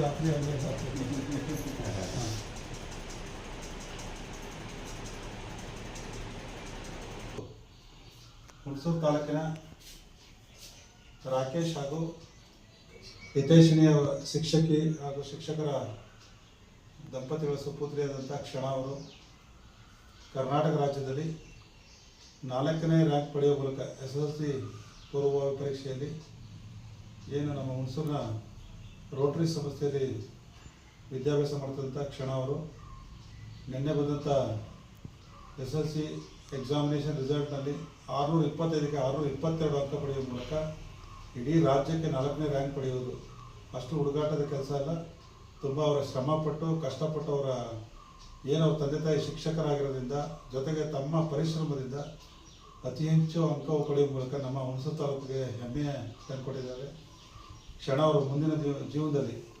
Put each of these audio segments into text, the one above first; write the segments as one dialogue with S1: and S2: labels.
S1: ರಾತ್ರಿ ಹಂಗೆ ಹುಣಸೂರು ತಾಲೂಕಿನ ರಾಕೇಶ್ ಹಾಗೂ ಹಿತೈಷಿಣಿಯ ಶಿಕ್ಷಕಿ ಹಾಗೂ ಶಿಕ್ಷಕರ ದಂಪತಿಗಳ ಸುಪುತ್ರಿಯಾದಂಥ ಕ್ಷಣ ಅವರು ಕರ್ನಾಟಕ ರಾಜ್ಯದಲ್ಲಿ ನಾಲ್ಕನೇ ರ್ಯಾಂಕ್ ಪಡೆಯುವ ಮೂಲಕ ಎಸ್ ಎಸ್ ಎಲ್ ಸಿ ಪೂರ್ವಭಾವಿ ಪರೀಕ್ಷೆಯಲ್ಲಿ ಏನು ನಮ್ಮ ಹುಣಸೂರಿನ ರೋಟರಿ ಸಂಸ್ಥೆಯಲ್ಲಿ ವಿದ್ಯಾಭ್ಯಾಸ ಮಾಡ್ತಂಥ ಕ್ಷಣ ಅವರು, ನಿನ್ನೆ ಬಂದಂಥ ಎಸ್ ಎಲ್ ಸಿ ಎಕ್ಸಾಮಿನೇಷನ್ ರಿಸಲ್ಟ್ನಲ್ಲಿ ಆರುನೂರ ಇಪ್ಪತ್ತೈದಕ್ಕೆ ಆರುನೂರ ಇಪ್ಪತ್ತೆರಡು ಅಂಕ ಪಡೆಯುವ ಮೂಲಕ ಇಡೀ ರಾಜ್ಯಕ್ಕೆ ನಾಲ್ಕನೇ ರ್ಯಾಂಕ್ ಪಡೆಯುವುದು ಅಷ್ಟು ಹುಡುಗಾಟದ ಕೆಲಸ ಅಲ್ಲ. ತುಂಬ ಅವರ ಶ್ರಮಪಟ್ಟು, ಕಷ್ಟಪಟ್ಟು ಅವರ ಏನು ಅವ್ರ ತಂದೆ ತಾಯಿ ಶಿಕ್ಷಕರಾಗಿರೋದ್ರಿಂದ, ಜೊತೆಗೆ ತಮ್ಮ ಪರಿಶ್ರಮದಿಂದ ಅತಿ ಹೆಚ್ಚು ಅಂಕವು ಪಡೆಯುವ ಮೂಲಕ ನಮ್ಮ ಹುಣಸೂರು ತಾಲೂಕಿಗೆ ಹೆಮ್ಮೆ ತಂದುಕೊಟ್ಟಿದ್ದಾರೆ ಕ್ಷಣ ಅವರು ಮುಂದಿನ ಜೀವ- ಜೀವನದಲ್ಲಿ.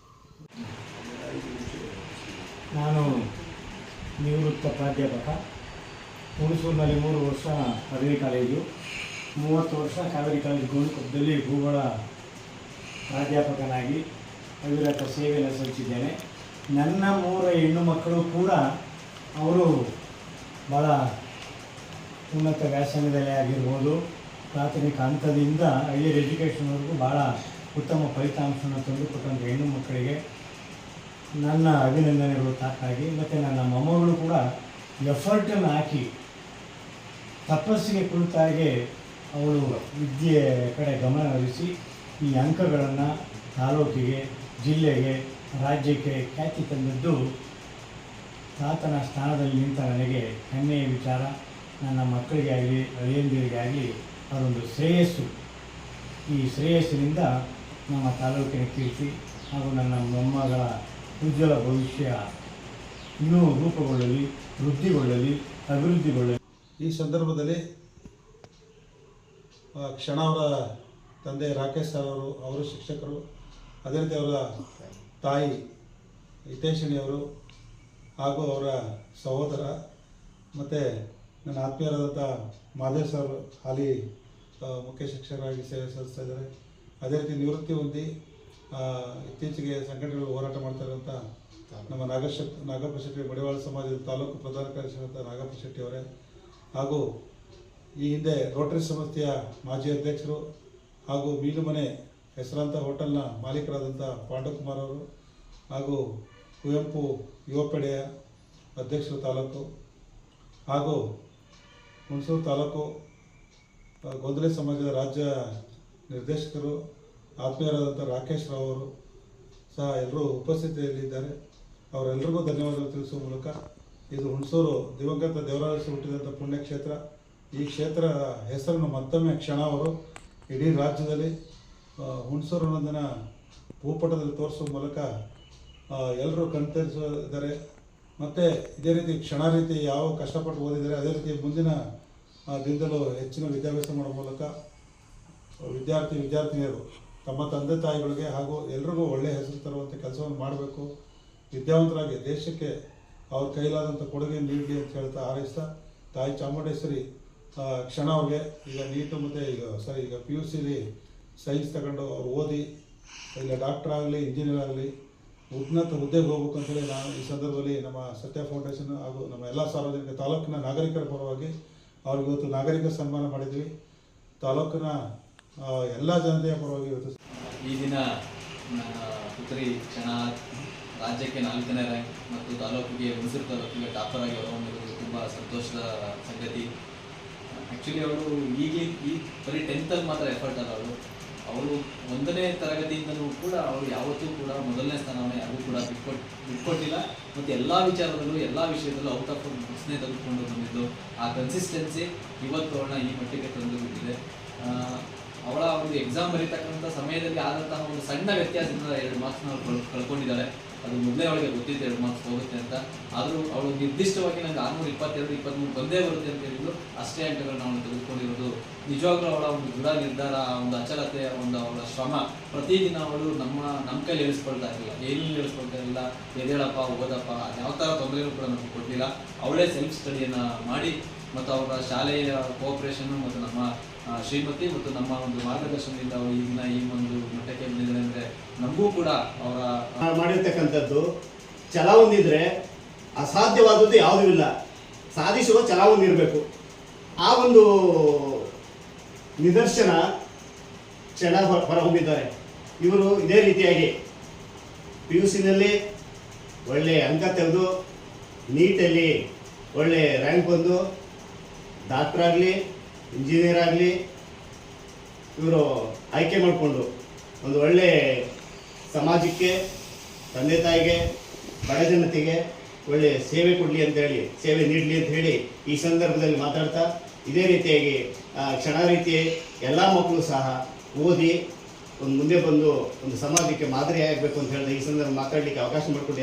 S2: ನಾನು ನಿವೃತ್ತ ಪ್ರಾಧ್ಯಾಪಕ, ಹುಣಸೂರಿನಲ್ಲಿ ಮೂರು ವರ್ಷ ಪದವಿ ಕಾಲೇಜು, ಮೂವತ್ತು ವರ್ಷ ಕಾವೇರಿ ಕಾಲೇಜು ಗೋಣಿಕೊಪ್ಪದಲ್ಲಿ ಭೂಗೋಳ ಪ್ರಾಧ್ಯಾಪಕನಾಗಿ ಅವಿರತ ಸೇವೆಯನ್ನು ಸಲ್ಲಿಸಿದ್ದೇನೆ. ನನ್ನ ಮೂರ ಹೆಣ್ಣು ಮಕ್ಕಳು ಕೂಡ ಅವರು ಭಾಳ ಉನ್ನತ ವ್ಯಾಸಂಗದಲ್ಲಿ ಆಗಿರ್ಬೋದು. ಪ್ರಾಥಮಿಕ ಹಂತದಿಂದ ಹೈಯರ್ ಎಜುಕೇಷನ್ವರೆಗೂ ಭಾಳ ಉತ್ತಮ ಫಲಿತಾಂಶವನ್ನು ತಂದುಕೊಟ್ಟಂಥ ಹೆಣ್ಣು ಮಕ್ಕಳಿಗೆ ನನ್ನ ಅಭಿನಂದನೆಗಳು ತಾಕಾಗಿ ಮತ್ತು ನನ್ನ ಮೊಮ್ಮಗಳು ಕೂಡ ಎಫರ್ಟನ್ನು ಹಾಕಿ ತಪಸ್ಸಿಗೆ ಕುರಿತಾಗೆ ಅವಳು ವಿದ್ಯೆ ಕಡೆ ಗಮನ ಹರಿಸಿ ಈ ಅಂಕಗಳನ್ನು ತಾಲೂಕಿಗೆ, ಜಿಲ್ಲೆಗೆ, ರಾಜ್ಯಕ್ಕೆ ಖ್ಯಾತಿ ತಂದದ್ದು ತಾತನ ಸ್ಥಾನದಲ್ಲಿ ನಿಂತ ನನಗೆ ಹೆಮ್ಮೆಯ ವಿಚಾರ. ನನ್ನ ಮಕ್ಕಳಿಗೆ ಆಗಲಿ ಅಳಿಯಂದಿರಿಗೆ ಆಗಲಿ ಅವರೊಂದು ಶ್ರೇಯಸ್ಸು. ಈ ಶ್ರೇಯಸ್ಸಿನಿಂದ ನಮ್ಮ ತಾಲೂಕಿನ ಕೀರ್ತಿ ಹಾಗೂ ನನ್ನ ಮೊಮ್ಮಗಳ ಉಜ್ವಲ ಭವಿಷ್ಯ ಇನ್ನೂ ರೂಪುಗೊಳ್ಳಲಿ, ವೃದ್ಧಿಗೊಳ್ಳಲಿ, ಅಭಿವೃದ್ಧಿಗೊಳ್ಳಲಿ.
S1: ಈ ಸಂದರ್ಭದಲ್ಲಿ ಕ್ಷಣ ಅವರ ತಂದೆ ರಾಕೇಶ್ ಸರ್ ಅವರು ಅವರು ಶಿಕ್ಷಕರು, ಅದೇ ರೀತಿ ಅವರ ತಾಯಿ ಹಿತೇಶಿಣಿಯವರು ಹಾಗೂ ಅವರ ಸಹೋದರ ಮತ್ತು ನನ್ನ ಆತ್ಮೀಯರಾದಂಥ ಮಾದೇವ್ ಸರ್ ಹಾಲಿ ಮುಖ್ಯ ಶಿಕ್ಷಕರಾಗಿ ಸೇವೆ ಸಲ್ಲಿಸ್ತಾ ಇದ್ದಾರೆ. ಅದೇ ರೀತಿ ನಿವೃತ್ತಿ ಹೊಂದಿ ಇತ್ತೀಚೆಗೆ ಸಂಘಟನೆಗಳು ಹೋರಾಟ ಮಾಡ್ತಾ ನಮ್ಮ ನಾಗಶಕ್ ನಾಗಪ್ಪ ಶೆಟ್ಟಿ ಬಡಿವಾಳ ಸಮಾಜದ ತಾಲೂಕು ಪ್ರಧಾನ ಕಾರ್ಯದರ್ಶಿಯಾದಂಥ ನಾಗಪ್ಪ ಶೆಟ್ಟಿ ಅವರೇ. ಹಾಗೂ ಈ ಹಿಂದೆ ರೋಟರಿ ಸಂಸ್ಥೆಯ ಮಾಜಿ ಅಧ್ಯಕ್ಷರು ಹಾಗೂ ಮೀನುಮನೆ ಹೆಸರಾಂತ ಹೋಟೆಲ್ನ ಮಾಲೀಕರಾದಂಥ ಪಾಂಡವಕುಮಾರ್ ಅವರು ಹಾಗೂ ಕುವೆಂಪು ಯುವಪಡೆಯ ಅಧ್ಯಕ್ಷರು ತಾಲೂಕು ಹಾಗೂ ಹುಣಸೂರು ತಾಲೂಕು ಗೊಂದಲೆ ಸಮಾಜದ ರಾಜ್ಯ ನಿರ್ದೇಶಕರು, ಆತ್ಮೀಯರಾದಂಥ ರಾಕೇಶ್ ರಾವ್ ಅವರು ಸಹ ಎಲ್ಲರೂ ಉಪಸ್ಥಿತಿಯಲ್ಲಿದ್ದಾರೆ. ಅವರೆಲ್ಲರಿಗೂ ಧನ್ಯವಾದಗಳು ತಿಳಿಸುವ ಮೂಲಕ ಇದು ಹುಣಸೂರು ದಿವಂಗತ ದೇವರಾಜ ಹುಟ್ಟಿದಂಥ ಪುಣ್ಯಕ್ಷೇತ್ರ. ಈ ಕ್ಷೇತ್ರ ಹೆಸರನ್ನು ಮತ್ತೊಮ್ಮೆ ಕ್ಷಣ ಅವರು ಇಡೀ ರಾಜ್ಯದಲ್ಲಿ ಹುಣಸೂರು ಅನ್ನೋದನ್ನು ಭೂಪಟದಲ್ಲಿ ತೋರಿಸುವ ಮೂಲಕ ಎಲ್ಲರೂ ಕಣ್ತರಿಸಿದ್ದಾರೆ. ಮತ್ತು ಇದೇ ರೀತಿ ಕ್ಷಣ ರೀತಿ ಯಾವ ಕಷ್ಟಪಟ್ಟು ಓದಿದ್ದಾರೆ ಅದೇ ರೀತಿ ಮುಂದಿನ ದಿನದಲ್ಲೂ ಹೆಚ್ಚಿನ ವಿದ್ಯಾಭ್ಯಾಸ ಮಾಡೋ ಮೂಲಕ ವಿದ್ಯಾರ್ಥಿ, ವಿದ್ಯಾರ್ಥಿನಿಯರು, ತಮ್ಮ ತಂದೆ ತಾಯಿಗಳಿಗೆ ಹಾಗೂ ಎಲ್ರಿಗೂ ಒಳ್ಳೆಯ ಹೆಸರು ತರುವಂಥ ಕೆಲಸವನ್ನು ಮಾಡಬೇಕು. ವಿದ್ಯಾವಂತರಾಗಿ ದೇಶಕ್ಕೆ ಅವ್ರ ಕೈಲಾದಂಥ ಕೊಡುಗೆ ನೀಡಲಿ ಅಂತ ಹೇಳ್ತಾ ಹಾರೈಸ್ತಾ, ತಾಯಿ ಚಾಮುಂಡೇಶ್ವರಿ ಕ್ಷಣ ಅವ್ರಿಗೆ ಈಗ ನೀಟು ಮತ್ತು ಈಗ ಸರಿ, ಈಗ ಪಿ ಯು ಸಿಲಿ ಸೈನ್ಸ್ ತಗೊಂಡು ಅವ್ರು ಓದಿ, ಇಲ್ಲ ಡಾಕ್ಟರ್ ಆಗಲಿ ಇಂಜಿನಿಯರ್ ಆಗಲಿ, ಉನ್ನತ ಹುದ್ದೆಗೆ ಹೋಗ್ಬೇಕು ಅಂತೇಳಿ ನಾನು ಈ ಸಂದರ್ಭದಲ್ಲಿ ನಮ್ಮ ಸತ್ಯ ಫೌಂಡೇಶನ್ ಹಾಗೂ ನಮ್ಮ ಎಲ್ಲ ಸಾರ್ವಜನಿಕ ತಾಲೂಕಿನ ನಾಗರಿಕರ ಪರವಾಗಿ ಅವ್ರಿಗೆ ಇವತ್ತು ನಾಗರಿಕ ಸನ್ಮಾನ ಮಾಡಿದ್ವಿ. ತಾಲೂಕಿನ ಎಲ್ಲ ಜನತೆಯ ಪರವಾಗಿ ಇವತ್ತು
S3: ಈ ದಿನ ಪುತ್ರಿ ಕ್ಷಣ ರಾಜ್ಯಕ್ಕೆ ನಾಲ್ಕನೇ ರ್ಯಾಂಕ್ ಮತ್ತು ತಾಲೂಕಿಗೆ ಹುಣಸೂರು ತಾಲೂಕಿಗೆ ಟಾಪರ್ ಆಗಿ ಹೊರಹೊಮ್ಮಿರುವುದು ತುಂಬ ಸಂತೋಷದ ಸಂಗತಿ. ಆ್ಯಕ್ಚುಲಿ ಅವರು ಈಗಲೇ ಈ ಬರೀ ಟೆಂತಲ್ಲಿ ಮಾತ್ರ ಎಫರ್ಟ್ ಅಲ್ಲ ಅವರು. ಅವಳು ಒಂದನೇ ತರಗತಿಯಿಂದಲೂ ಕೂಡ ಅವರು ಯಾವತ್ತೂ ಕೂಡ ಮೊದಲನೇ ಸ್ಥಾನವನ್ನು ಯಾರಿಗೂ ಕೂಡ ಬಿಟ್ಕೊಟ್, ಬಿಟ್ಕೊಟ್ಟಿಲ್ಲ. ಮತ್ತು ಎಲ್ಲ ವಿಚಾರದಲ್ಲೂ, ಎಲ್ಲ ವಿಷಯದಲ್ಲೂ ಔಟ್ ಆಫ್ ಬುಕ್ಸ್ನೇ ತೆಗೆದುಕೊಂಡು ಬಂದಿದ್ದು. ಆ ಕನ್ಸಿಸ್ಟೆನ್ಸಿ ಇವತ್ತು ಅವಳನ್ನ ಈ ಮಟ್ಟಿಗೆ ತಂದು ಬಿಟ್ಟಿದೆ. ಒಂದು ಎಕ್ಸಾಮ್ ಬರೀತಕ್ಕಂಥ ಸಮಯದಲ್ಲಿ ಆದಂತಹ ಒಂದು ಸಣ್ಣ ವ್ಯತ್ಯಾಸದಿಂದ ಎರಡು ಮಾರ್ಕ್ಸ್ನ ಅವ್ರು ಕಳ್ ಕಳ್ಕೊಂಡಿದ್ದಾಳೆ ಅದು ಮೊದಲೇ ಅವಳಿಗೆ ಗೊತ್ತಿತ್ತು ಎರಡು ಮಾರ್ಕ್ಸ್ ಹೋಗುತ್ತೆ ಅಂತ. ಆದರೂ ಅವಳು ನಿರ್ದಿಷ್ಟವಾಗಿ ನನಗೆ ಆರ್ನೂರ ಇಪ್ಪತ್ತೆರಡು ಇಪ್ಪತ್ತ್ಮೂರು ಬಂದೇ ಬರುತ್ತೆ ಅಂತ ಹೇಳಿದ್ರು. ಅಷ್ಟೇ ಅಂಕಗಳನ್ನ ಅವಳು ತೆಗೆದುಕೊಂಡಿರೋದು. ನಿಜವಾಗ್ಲೂ ಅವಳ ಒಂದು ದೃಢ ನಿರ್ಧಾರ ಒಂದು ಅಚಲತೆ ಒಂದು ಅವಳ ಶ್ರಮ ಪ್ರತಿದಿನ ಅವಳು ನಮ್ಮ ನಮ್ಮ ಕೈಲಿ ಹೇಳಿಸ್ಕೊಳ್ತಾ ಇರಲಿಲ್ಲ. ಏನೂ ಹೇಳಿಸ್ಕೊಳ್ತಾ ಇರಲಿಲ್ಲ. ಎದೇಳಪ್ಪ ಓದಪ್ಪ ಯಾವ ಥರ ತೊಂದರೆಯೂ ಕೂಡ ನಮಗೆ ಕೊಟ್ಟಿಲ್ಲ. ಅವಳೇ ಸೆಲ್ಫ್ ಸ್ಟಡಿಯನ್ನು ಮಾಡಿ ಮತ್ತು ಅವರ ಶಾಲೆಯ ಕೋಆಪರೇಷನ್ ಮತ್ತು ನಮ್ಮ ಶ್ರೀಮತಿ ಮತ್ತು ನಮ್ಮ ಒಂದು ಮಾರ್ಗದರ್ಶನದಿಂದ ಅವರು ಈಗಿನ ಈ ಒಂದು ಮಟ್ಟಕ್ಕೆ ಬಂದಿದ್ದಾರೆ ಅಂದರೆ ನಮಗೂ ಕೂಡ ಅವರ
S4: ಮಾಡಿರ್ತಕ್ಕಂಥದ್ದು ಛಲ ಹೊಂದಿದ್ರೆ ಅಸಾಧ್ಯವಾದದ್ದು ಯಾವುದೂ ಇಲ್ಲ. ಸಾಧಿಸುವ ಛಲ ಒಂದಿರಬೇಕು ಆ ಒಂದು ನಿದರ್ಶನ ಛಲ ಹೊರ ಹೊರಹೊಮ್ಮಿದ್ದಾರೆ. ಇವರು ಇದೇ ರೀತಿಯಾಗಿ ಪಿ ಯು ಸಿನಲ್ಲಿ ಒಳ್ಳೆಯ ಅಂಕ ತೆಗೆದು, ನೀಟಲ್ಲಿ ಒಳ್ಳೆಯ ರ್ಯಾಂಕ್ ಬಂದು ಡಾಕ್ಟರ್ ಆಗಲಿ ಇಂಜಿನಿಯರ್ ಆಗಲಿ, ಇವರು ಆಯ್ಕೆ ಮಾಡಿಕೊಂಡು ಒಂದು ಒಳ್ಳೆ ಸಮಾಜಕ್ಕೆ, ತಂದೆ ತಾಯಿಗೆ, ಬಡ ಜನತೆಗೆ ಒಳ್ಳೆ ಸೇವೆ ಕೊಡಲಿ ಅಂತ ಹೇಳಿ, ಸೇವೆ ನೀಡಲಿ ಅಂತ ಹೇಳಿ ಈ ಸಂದರ್ಭದಲ್ಲಿ ಮಾತಾಡ್ತಾ ಇದೇ ರೀತಿಯಾಗಿ ಕ್ಷಣ ರೀತಿ ಎಲ್ಲ ಮಕ್ಕಳು ಸಹ ಓದಿ ಒಂದು ಮುಂದೆ ಬಂದು ಒಂದು ಸಮಾಜಕ್ಕೆ ಮಾದರಿ ಆಗಬೇಕು ಅಂತ ಹೇಳಿದ್ರೆ ಈ ಸಂದರ್ಭ ಮಾತಾಡಲಿಕ್ಕೆ ಅವಕಾಶ ಮಾಡಿಕೊಟ್ಟು